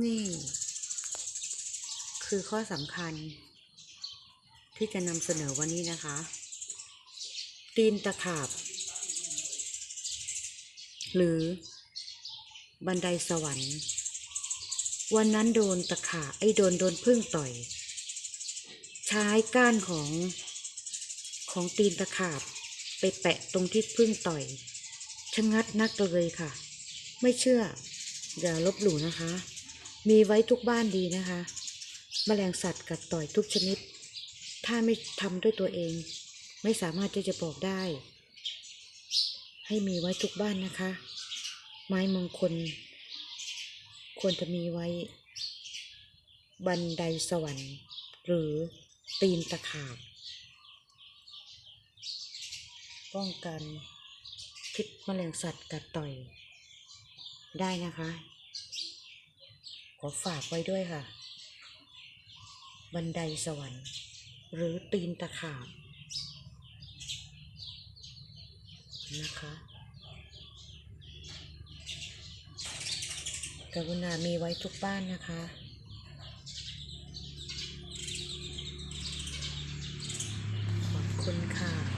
นี่ คือข้อสำคัญ ที่จะนำเสนอวันนี้นะคะ ตีนตะขาบ หรือบันไดสวรรค์ วันนั้นโดนตะขาไอ้โดนโดนพึ่งต่อย ใช้ก้านของของตีนตะขาบ ไปแปะตรงที่พึ่งต่อยชะงัดนักเลยค่ะ ไม่เชื่ออย่าลบหลู่นะคะ มีไว้ทุกบ้านดีนะคะแมลงสัตว์กัดต่อยทุกชนิด ถ้าไม่ทำด้วยตัวเอง ไม่สามารถที่จะบอกได้ ให้มีไว้ทุกบ้านนะคะ ไม้มงคล ควรจะมีไว้ บันไดสวรรค์ หรือตีนตะขาบ ป้องกันพิษแมลงสัตว์กัดต่อย ได้นะคะ ขอฝากไว้ด้วยค่ะ บันไดสวรรค์ หรือตีนตะขาบนะคะ กรุณามีไว้ทุกบ้านนะคะ ขอบคุณค่ะ